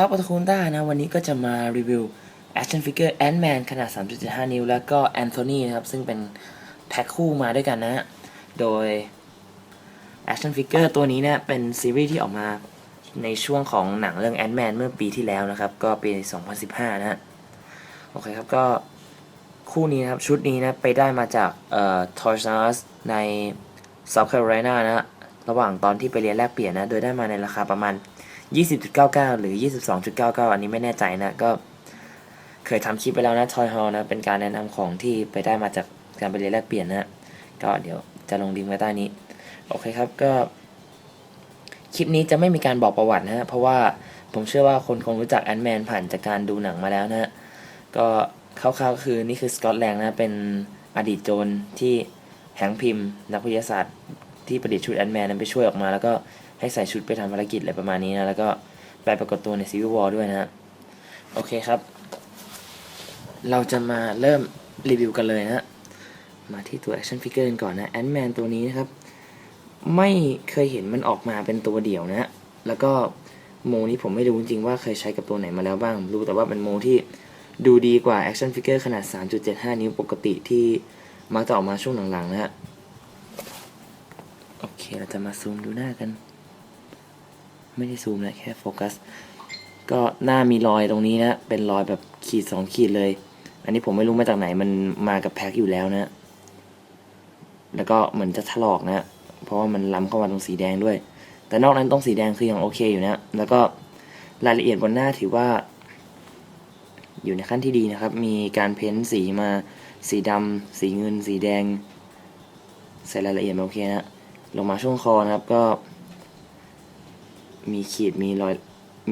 ครับอัตคุณต้านะ วันนี้ก็จะมารีวิว Action Figure Ant-Man ขนาด 3.75 นิ้ว แล้วก็แอนโทนีนะครับ ซึ่งเป็นแพ็คคู่มาด้วยกันนะฮะ โดย Action Figure ตัวนี้เนี่ยเป็นซีรีส์ที่ออกมาในช่วงของหนังเรื่อง Ant-Man เมื่อปีที่แล้วนะครับ ก็ปี 2015 นะฮะ โอเคครับ ก็คู่นี้นะครับ ชุดนี้นะไปได้มาจากเอ่อ Toys R Us ใน South Carolina นะฮะระหว่างตอนที่ไปเรียนแลกเปลี่ยนนะ โดยได้มาในราคาประมาณ 20.99 หรือ 22.99 อันนี้ไม่แน่ใจนะ ก็เคยทำคลิปไปแล้วนะ Toy Hall นะ เป็นการแนะนำของที่ไปได้มาจากการไปเรียนแลกเปลี่ยนนะ ก็เดี๋ยวจะลงลิงก์ไว้ใต้นี้ โอเคครับก็ คลิปนี้จะไม่มีการบอกประวัตินะฮะ เพราะว่าผมเชื่อว่าคนคงรู้จักแอนแมนผ่านจากการดูหนังมาแล้วนะฮะ ก็คร่าวๆคือนี่คือสกอตแลนด์นะ เป็นอดีตโจรที่แฮงพิมพ์ นักวิทยาศาสตร์ที่ประดิษฐ์ชุดแอนแมนนั้นไปช่วยออกมาแล้วก็ ให้ใส่ชุดไปทำภารกิจอะไรประมาณนี้นะ แล้วก็ไปปรากฏตัวในซีวิวอลด้วยนะฮะโอเคครับ เราจะมาเริ่มรีวิวกันเลยนะมาที่ตัว action figure กันก่อนนะแอนแมนตัวนี้นะครับ ไม่เคยเห็นมันออกมาเป็นตัวเดี่ยวนะฮะแล้วก็โมนี้ผมไม่รู้จริงว่าเคยใช้กับตัวไหนมาแล้วบ้าง รู้แต่ว่าเป็นโมที่ดูดีกว่า action figure ขนาด 3.75 นิ้วปกติที่มักจะออกมาช่วงหลังๆนะฮะ โอเค เราจะมาซูมดูหน้ากัน ไม่ได้ซูมนะแค่โฟกัส ก็หน้ามีรอยตรงนี้นะ เป็นรอยแบบขีดสองขีดเลย อันนี้ผมไม่รู้มาจากไหนมันมากับแพ็คอยู่แล้วนะ แล้วก็เหมือนจะถลอกนะ เพราะว่ามันล้ำเข้ามาตรงสีแดงด้วย แต่นอกนั้นตรงสีแดงคือยังโอเคอยู่นะ แล้วก็รายละเอียดบนหน้าถือว่า อยู่ในขั้นที่ดีนะครับ มีการเพ้นสีมาสีดำสีเงิน สีแดง ใส่รายละเอียดมาโอเคนะ ลงมาช่วงคอนะครับก็ มีขีดมีรอย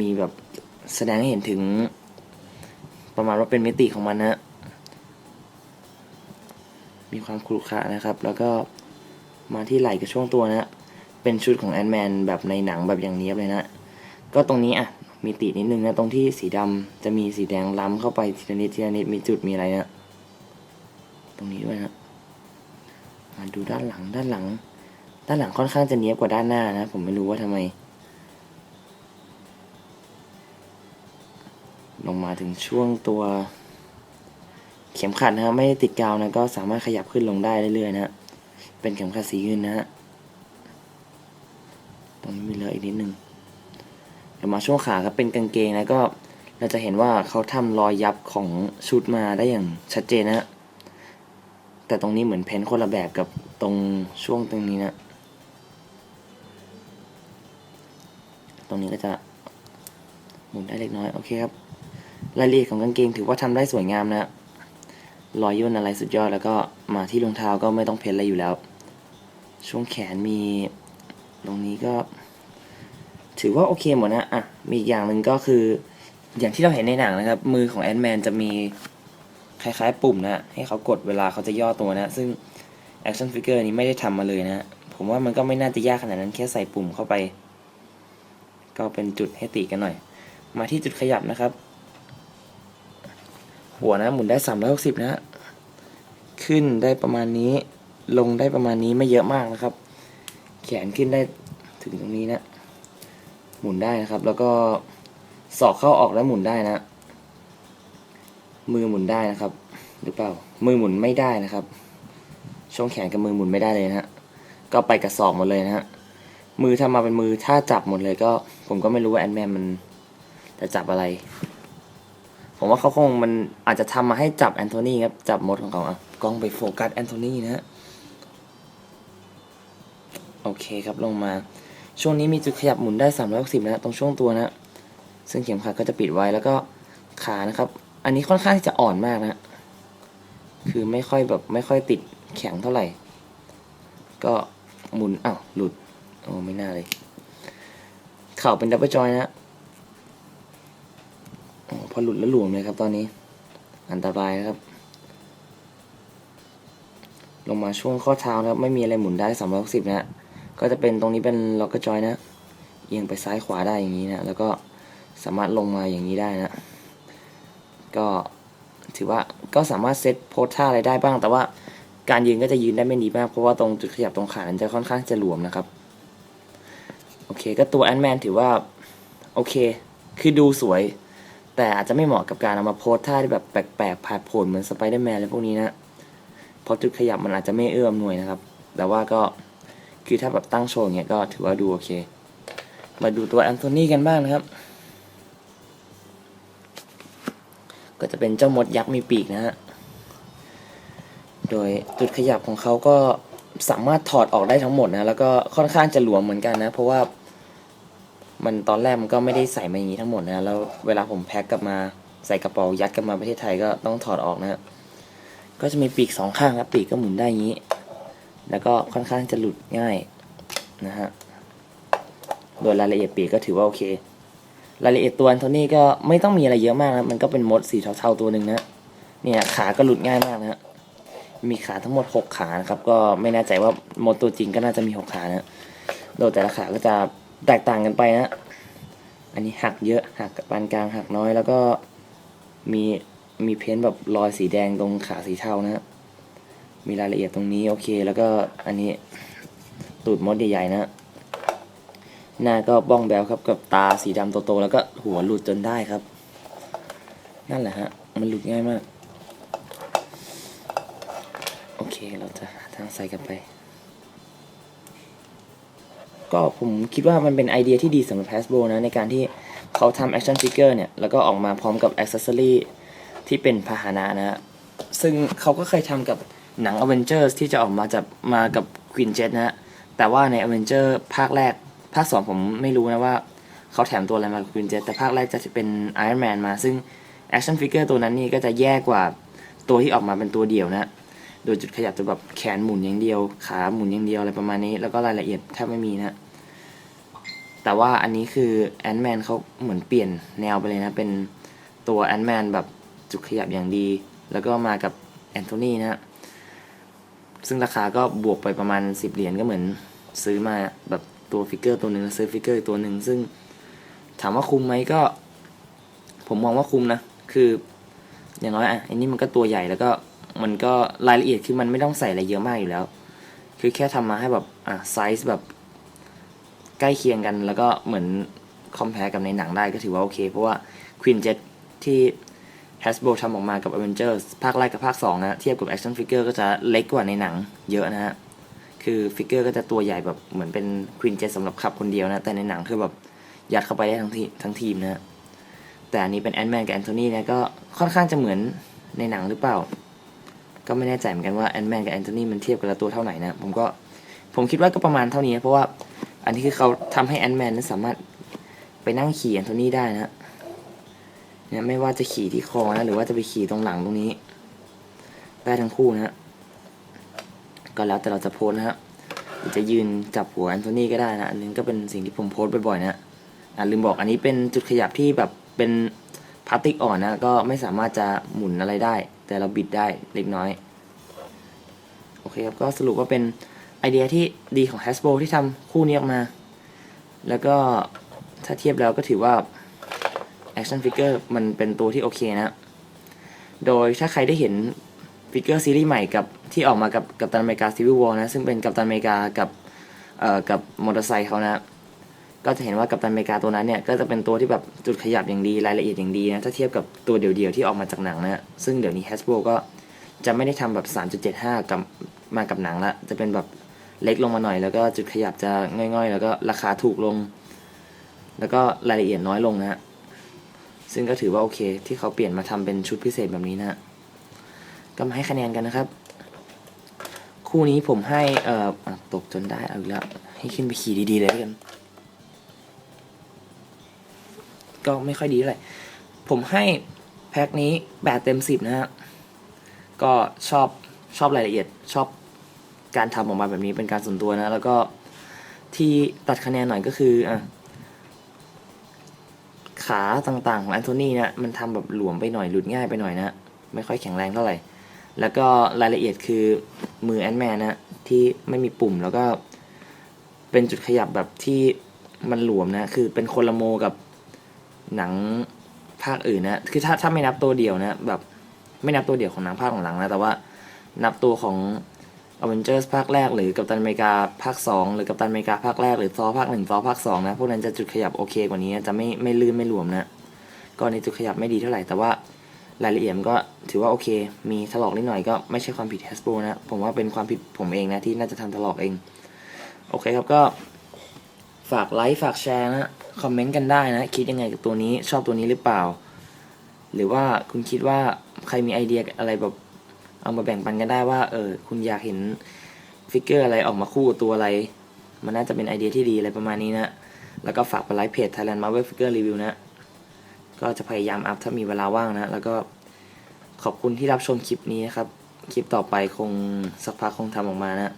มีแบบแสดงให้เห็นถึง ประมาณว่าเป็นมิติของมันนะมีความครุขระนะครับ แล้วก็มาที่ไหล่กับช่วงตัวนะเป็นชุดของแอนแมนแบบในหนังแบบอย่างเนี้ยเลยนะ ก็ตรงนี้อะมีตินิดนึงนะตรงที่สีดำจะมีสีแดงล้ำเข้าไปทีละนิดทีละนิดมีจุดมีอะไรนะตรงนี้ด้วยนะมาดูด้านหลังด้านหลัง ด้านหลังค่อนข้างจะเนี้ยบกว่าด้านหน้านะ ผมไม่รู้ว่าทำไม ลงมาถึงช่วงตัว เข็มขัดนะฮะไม่ติดกาวนะก็สามารถขยับขึ้นลงได้เรื่อยๆนะฮะเป็นเข็มขัดสีเงินนะฮะตรงนี้มีเลอะอีกนิดนึงเดี๋ยวมาช่วงขาครับเป็นกางเกงนะก็เราจะเห็นว่าเขาทำรอยยับของชุดมาได้อย่างชัดเจนนะฮะแต่ตรงนี้เหมือนเพ้นท์คนละแบบกับตรงช่วงตรงนี้นะ ตรงนี้ก็จะหมุนได้เล็กน้อย โอเคครับ รายละเอียดของกางเกงถือว่าทำได้สวยงามนะรอยย่นอะไรสุดยอดแล้วก็มาที่รองเท้าก็ไม่ต้องเพ้นอะไรอยู่แล้ว ช่วงแขนมีตรงนี้ก็ ถือว่าโอเคหมดนะอะมีอีกอย่างหนึ่งก็คือ อย่างที่เราเห็นในหนังนะครับ มือของแอนแมนจะมีคล้ายๆ ปุ่มนะให้เขากดเวลาเขาจะย่อตัวนะ ซึ่งแอคชั่นฟิกเกอร์นี้ไม่ได้ทำมาเลยนะผมว่ามันก็ไม่น่าจะยากขนาดนั้นแค่ใส่ปุ่มเข้าไป ก็เป็นจุดให้ตีกันหน่อย มาที่จุดขยับนะครับ หัวนะหมุนได้ 360นะฮะขึ้นได้ประมาณนี้ ลงได้ประมาณนี้ไม่เยอะมากนะครับ แขนขึ้นได้ถึงตรงนี้นะ หมุนได้นะครับ แล้วก็ศอกเข้าออกแล้วหมุนได้นะ มือหมุนได้นะครับ หรือเปล่า มือหมุนไม่ได้นะครับ ช่วงแขนกับมือหมุนไม่ได้เลยนะฮะ ก็ไปกับศอกหมดเลยนะฮะ มือทำมาเป็นมือ ถ้าจับหมดเลยก็ ผมก็ไม่รู้ว่าแอนแมนมันจะจับอะไร ผมว่าเขาคงมันอาจจะทำมาให้จับแอนโทนีครับ จับมดของเขาอะกล้องไปโฟกัสแอนโทนีนะฮะ โอเคครับลงมา ช่วงนี้มีจุดขยับหมุนได้ 360 นะตรงช่วงตัวนะ ซึ่งเข็มขัดก็จะปิดไว้แล้วก็ขานะครับ อันนี้ค่อนข้างที่จะอ่อนมากนะ คือไม่ค่อยแบบไม่ค่อยติดแข็งเท่าไหร่ ก็หมุนอ้าวหลุด โอ้ไม่น่าเลย เข่าเป็นดับเบิลจอยนะ พอหลุดแล้วหลวมเลยครับตอนนี้ อันตรายครับ ลงมาช่วงข้อเท้านะครับ ไม่มีอะไรหมุนได้360นะก็จะเป็นตรงนี้เป็นล็อกเกอร์จอยนะเอียงไปซ้ายขวาได้อย่างนี้นะ แล้วก็สามารถลงมาอย่างนี้ได้นะ ก็ถือว่าก็สามารถเซตโพสท่าอะไรได้บ้าง แต่ว่าการยืนก็จะยืนได้ไม่ดีมาก เพราะว่าตรงจุดขยับตรงขานจะค่อนข้างจะหลวมนะครับ โอเค ก็ตัวแอนแมนถือว่า โอเค คือดูสวย แต่อาจจะไม่เหมาะกับการเอามาโพสท่าที่แบบแปลกๆผาดโผนเหมือนสไปเดอร์แมนอะไรพวกนี้นะเพราะจุดขยับมันอาจจะไม่เอื้อมหน่วยนะครับ แต่ว่าก็คือถ้าแบบตั้งโชว์อย่างเงี้ยก็ถือว่าดูโอเค มาดูตัวแอนโทนีกันบ้างนะครับ ก็จะเป็นเจ้ามดยักษ์มีปีกนะฮะ โดยจุดขยับของเขาก็สามารถถอดออกได้ทั้งหมดนะ แล้วก็ค่อนข้างจะหลวมเหมือนกันนะ เพราะว่า มันตอนแรกมันก็ไม่ได้ใส่มาอย่างนี้ทั้งหมดนะแล้วเวลาผมแพ็คกลับมาใส่กระเป๋ายัดกลับมาประเทศไทยก็ต้องถอดออกนะฮะก็จะมีปีกสองข้างครับปีกก็หมุนได้อย่างนี้ แล้วก็ค่อนข้างจะหลุดง่ายนะฮะโดยรายละเอียดปีกก็ถือว่าโอเค รายละเอียดตัวแอนโทนี่ก็ไม่ต้องมีอะไรเยอะมากนะมันก็เป็นมดสีเทาๆตัวหนึ่งนะเนี่ยขาก็หลุดง่ายมากนะฮะมีขาทั้งหมด 6 ขานะครับ ก็ไม่แน่ใจว่ามดตัวจริงก็น่าจะมี 6 ขานะโดยแต่ละขาก็จะ แตกต่างกันไปนะอันนี้หักเยอะหักปานกลางหักน้อยแล้วก็มีมีเพ้นแบบรอยสีแดงตรงขาสีเทานะฮะมีรายละเอียดตรงนี้โอเค แล้วก็อันนี้ตูดมดใหญ่ๆนะหน้าก็บ้องแบวครับกับตาสีดำโตๆแล้วก็หัวหลุดจนได้ครับ นั่นแหละฮะ มันหลุดง่ายมาก โอเคเราจะหาทางใส่กันไป ก็ผมคิดว่ามันเป็นไอเดียที่ดีสำหรับ Hasbro นะ ในการที่เขาทำ action figure เนี่ย แล้วก็ออกมาพร้อมกับ accessory ที่เป็นพาหนะนะฮะซึ่งเขาก็เคยทำกับหนัง Avengers ที่จะออกมาจากมากับ Queen Jet นะฮะแต่ว่าใน Avenger ภาคแรก ภาค 2 ผมไม่รู้นะว่าเขาแถมตัวอะไรมากับ Queen Jet แต่ภาคแรกจะเป็น Iron Man มา ซึ่ง action figure ตัวนั้นนี่ก็จะแย่กว่าตัวที่ออกมาเป็นตัวเดียวนะ โดยจุดขยับจะแบบแขนหมุนอย่างเดียว ขาหมุนอย่างเดียวอะไรประมาณนี้ แล้วก็รายละเอียดแทบไม่มีนะ แต่ว่าอันนี้คือแอนด์แมนเขาเหมือนเปลี่ยนแนวไปเลยนะ เป็นตัวแอนด์แมนแบบจุดขยับอย่างดี แล้วก็มากับแอนโทนีนะซึ่งราคาก็บวกไปประมาณ 10 เหรียญก็เหมือนซื้อมาแบบตัวฟิกเกอร์ตัวหนึ่งแล้วซื้อฟิกเกอร์ตัวหนึ่งซึ่งถามว่าคุ้มไหมก็ ผมมองว่าคุ้มนะ คือ อย่างน้อยอะอันนี้มันก็ตัวใหญ่แล้วก็มันก็รายละเอียดคือมันไม่ต้องใส่อะไรเยอะมากอยู่แล้ว คือแค่ทำมาให้แบบอะไซส์แบบ ใกล้เคียงกันแล้วก็เหมือนคอมเพลกับในหนังได้ก็ถือว่าโอเค เพราะว่า Queen Jet ที่ Hasbro ทำออกมากับ Avengers ภาคแรกกับภาค 2 นะ เทียบกับ Action Figure ก็จะเล็กกว่าในหนังเยอะนะฮะ คือฟิกเกอร์ก็จะตัวใหญ่แบบเหมือนเป็น Queen Jet สำหรับขับคนเดียวนะ แต่ในหนังคือแบบยัดเข้าไปได้ทั้งทีทั้งทีมนะฮะ แต่อันนี้เป็นแอนด์แมนกับแอนโทนีเนี่ยก็ค่อนข้างจะเหมือนในหนังหรือเปล่า ก็ไม่แน่ใจเหมือนกันว่าแอนด์แมนกับแอนโทนีมันเทียบกันละตัวเท่าไหร่นะ ผมก็ผมคิดว่าก็ประมาณเท่านี้นะเพราะว่า อันนี้คือเขาทำให้แอนแมนนั้นสามารถไปนั่งขี่แอนโทนี่ได้นะเนี่ยไม่ว่าจะขี่ที่คอนะหรือว่าจะไปขี่ตรงหลังตรงนี้ ได้ทั้งคู่นะฮะก็แล้วแต่เราจะโพสนะฮะหรือจะยืนจับหัวแอนโทนี่ก็ได้นะอันนี้ก็เป็นสิ่งที่ผมโพสบ่อยๆนะอ่าลืมบอกอันนี้เป็นจุดขยับที่แบบเป็นพลาสติกอ่อนนะก็ไม่สามารถจะหมุนอะไรได้ แต่เราบิดได้เล็กน้อย โอเคครับ ก็สรุปว่าเป็น ไอเดียที่ดีของ Hasbro ที่ทำคู่นี้ออกมา แล้วก็ถ้าเทียบแล้วก็ถือว่า Action Figure มันเป็นตัวที่โอเคนะ โดยถ้าใครได้เห็นฟิกเกอร์ซีรีส์ใหม่กับที่ออกมากับกัปตันอเมริกาซีวิววอลนะ ซึ่งเป็นกัปตันอเมริกากับเอ่อกับมอเตอร์ไซค์เขานะ ก็จะเห็นว่ากัปตันอเมริกาตัวนั้นเนี่ย ก็จะเป็นตัวที่แบบจุดขยับอย่างดีรายละเอียดอย่างดีนะ ถ้าเทียบกับตัวเดี่ยวๆที่ออกมาจากหนังนะ ซึ่งเดี๋ยวนี้ Hasbro ก็จะไม่ได้ทำแบบ 3.75 กับมากับหนังละ จะเป็นแบบ เล็กลงมาหน่อย แล้วก็จุดขยับจะง่อยๆ แล้วก็ราคาถูกลง แล้วก็รายละเอียดน้อยลงนะฮะซึ่งก็ถือว่าโอเค ที่เขาเปลี่ยนมาทำเป็นชุดพิเศษแบบนี้นะฮะก็มาให้คะแนนกันนะครับ คู่นี้ผมให้เอ่อตกจนได้เอาอีกแล้วให้ขึ้นไปขี่ดีๆเลยกัน ก็ไม่ค่อยดีเท่าไหร่ผมให้แพ็คนี้แปดเต็มสิบนะฮะก็ชอบชอบรายละเอียดชอบ การทำออกมาแบบนี้เป็นการส่วนตัวนะ แล้วก็ที่ตัดคะแนนหน่อยก็คืออะขาต่างๆของแอนโทนีเนี่ยมันทำแบบหลวมไปหน่อยหลุดง่ายไปหน่อยนะ ไม่ค่อยแข็งแรงเท่าไหร่ แล้วก็รายละเอียดคือมือแอนแมนนะที่ไม่มีปุ่มแล้วก็เป็นจุดขยับแบบที่มันหลวมนะ คือเป็นคนละโมกับหนังภาคอื่นนะ คือถ้าถ้าไม่นับตัวเดียวนะ แบบไม่นับตัวเดียวของหนังภาคหลังๆนะ แต่ว่านับตัวของ Avengers ภาคแรกหรือกัปตันอเมริกาภาค 2 หรือกัปตันอเมริกาภาคแรกหรือซอภาค1ซอภาค2นะพวกนั้นจะจุดขยับโอเคกว่านี้จะไม่ไม่ลื่นไม่หลวมนะก็ในจุดขยับไม่ดีเท่าไหร่แต่ว่ารายละเอียดก็ถือว่าโอเค มีถลอกนิดหน่อยก็ไม่ใช่ความผิด Hasbro นะ ผมว่าเป็นความผิดผมเองนะ ที่น่าจะทำถลอกเอง โอเคครับก็ ฝากไลค์ฝากแชร์นะ คอมเมนต์กันได้นะ คิดยังไงกับตัวนี้ชอบตัวนี้หรือเปล่า หรือว่าคุณคิดว่าใครมีไอเดียอะไรแบบ เอามาแบ่งปันกันได้ว่า เออ คุณอยากเห็นฟิกเกอร์อะไรออกมาคู่กับตัวอะไร มันน่าจะเป็นไอเดียที่ดีอะไรประมาณนี้นะ แล้วก็ฝากไปไลค์เพจ Thailand Marvel Figure Review นะ ก็จะพยายามอัพถ้ามีเวลาว่างนะ แล้วก็ขอบคุณที่รับชมคลิปนี้นะครับ คลิปต่อไปคงสักพักคงทำออกมานะ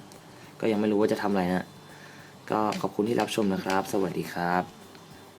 ก็ยังไม่รู้ว่าจะทำอะไรนะ ก็ขอบคุณที่รับชมนะครับ สวัสดีครับ